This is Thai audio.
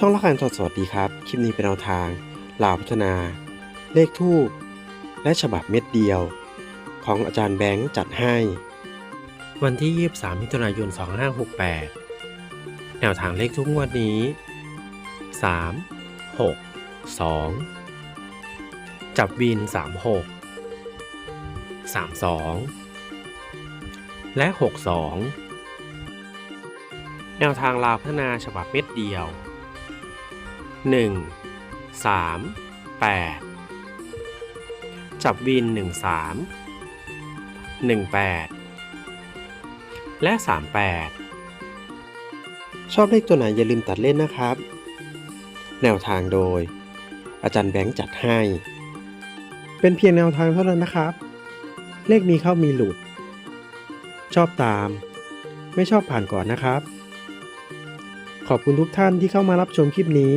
ช่องละคันสดสวัสดีครับ คลิปนี้เป็นแนวทางลาวพัฒนา เลขทูปและฉบับเม็ดเดียว ของอาจารย์แบงค์จัดให้ วันที่ 23 มิถุนายน 2568 แนวทางเลขทุกงวดนี้ 3 6 2 จับวิน 36 32 และ 62 แนวทางลาวพัฒนาฉบับเม็ดเดียว 1 3 8 จับวิน 13 18 และ 38 ชอบเลขตัวไหนอย่าลืมตัดเล่นนะครับ แนวทางโดย อาจารย์แบงค์จัดให้ เป็นเพียงแนวทางเท่านั้นนะครับ เลขมีเข้ามีหลุด ชอบตาม ไม่ชอบผ่านก่อนนะครับขอบคุณทุกท่านที่เข้ามารับชมคลิปนี้